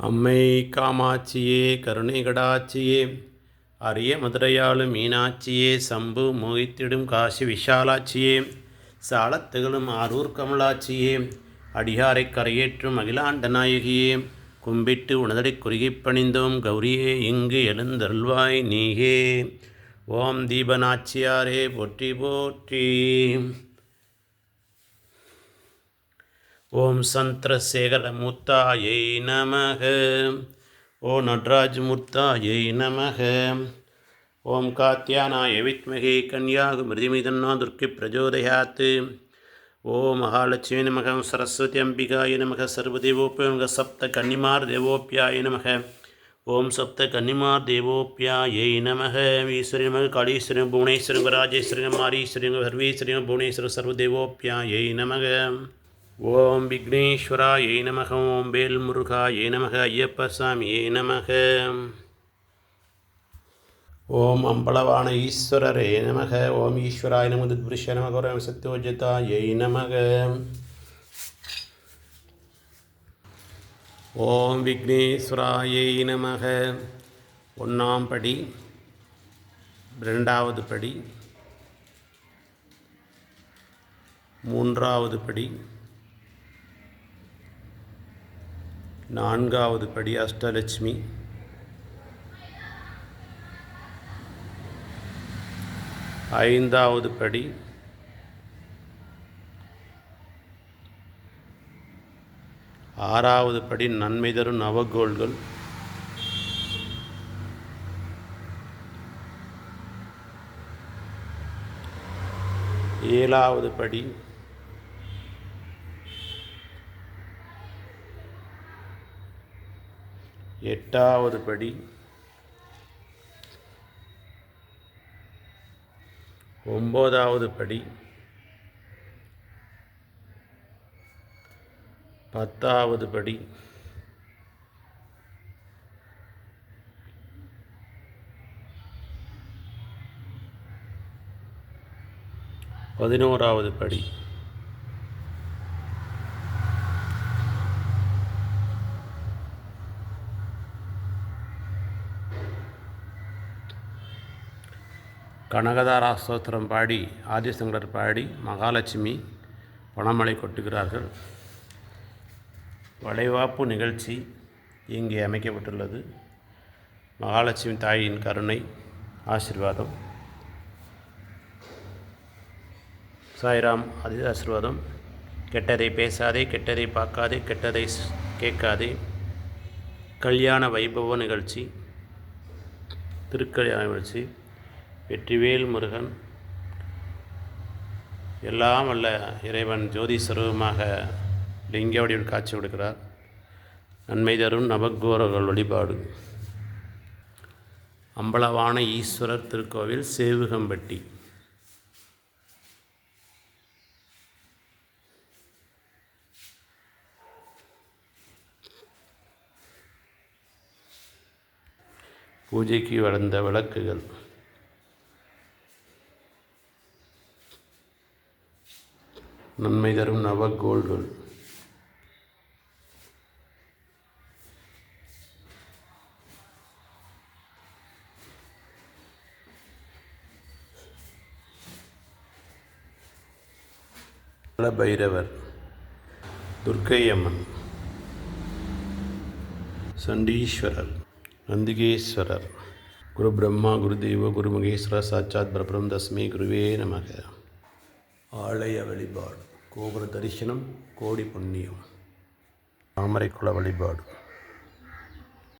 அம்மை காமாட்சியே கருணைகடாட்சியே அரிய மதுரையாளும் மீனாட்சியே சம்பு மோகித்திடும் காசி விஷாலாட்சியே. சாலத்துகளும் ஆரூர் கமலாட்சியே. அடியாரை கரையேற்றும் அகிலாண்ட நாயகியே. கும்பிட்டு உணதடி குறுகி பணிந்தோம் கௌரியே இங்கு எழுந்தருள்வாய் நீயே. ஓம் தீபநாச்சியாரே போற்றி போற்றி. ஓம் சந்திரசேகரமூர்த்தாயை நமக. ஓ நடராஜமூர்த்தாயை நமக. ஓம் காத்தியானாய வித்மகே கன்யாகுமிருதிமிதன்னோ துர்க்கி பிரஜோதயாத்து. ஓ மகாலட்சுமி நமக சரஸ்வதி அம்பிகாய நமக சர்வதேவோப்பிய நமக சப்த கன்னிமார் தேவோப்பியாய நமக. ஓம் சப்த கன்னிமார் தேவோப்பியாயை நமக. ஈஸ்வரி நமக காளீஸ்வரி புவனேஸ்வரி ராஜேஸ்வரி மாரீஸ்வரி சர்வேஸ்வரி புவனேஸ்வர சர்வதேவோப்பியாயை நமக. ஓம் விக்னேஸ்வரா ஏ நமக ஓம் வேல்முருகாயை நமக ஐயப்ப சாமி ஏ நமக. ஓம் அம்பளவான ஈஸ்வரரே நமக ஓம் ஈஸ்வராய நமது புருஷ நமக ஓம் ஏ நமக. ஓம் விக்னேஸ்வராயை நமக. ஒன்றாம் படி ரெண்டாவது படி மூன்றாவது படி நான்காவது படி அஷ்டலட்சுமி. ஐந்தாவது படி ஆறாவது படி நன்மை தரும் நவகோள்கள். ஏழாவது படி எட்டாவது படி ஒம்போதாவது படி பத்தாவது படி பதினோராவது படி கனகதாரா ஸ்தோத்திரம் பாடி ஆதிசங்கரர் பாடி மகாலட்சுமி பணமழை கொட்டுகிறார்கள். வளைவாப்பு நிகழ்ச்சி இங்கே அமைக்கப்பட்டுள்ளது. மகாலட்சுமி தாயின் கருணை ஆசிர்வாதம். சாய்ராம் அதி ஆசிர்வாதம். கெட்டதை பேசாதே கெட்டதை பார்க்காதே கெட்டதை கேட்காதே. கல்யாண வைபவ நிகழ்ச்சி திருக்கல்யாண நிகழ்ச்சி. வெற்றிவேல் முருகன். எல்லாம் வல்ல இறைவன் ஜோதி ஸ்வரூபமாக லிங்க வடிவில் காட்சி கொடுக்கிறார். நன்மை தரும் நவகோரர்கள் வழிபாடு. அம்பலவான ஈஸ்வரர் திருக்கோவில் சேவுகம்பட்டி. பூஜைக்கு வளர்ந்த விளக்குகள். நன்மை தரும் நவகோள்கள் பைரவர் துர்க்கை அம்மன் சண்டீஸ்வரர் நந்திகேஸ்வரர் குரு பிரம்மா குரு தெய்வ குரு மகேஸ்வர சாட்சாத் பிரபரம் தஸ்மை குருவே நமக. ஆலய வழிபாடு கோபுர தரிசனம் கோடி புண்ணியம் தாமரைக்குள வழிபாடு.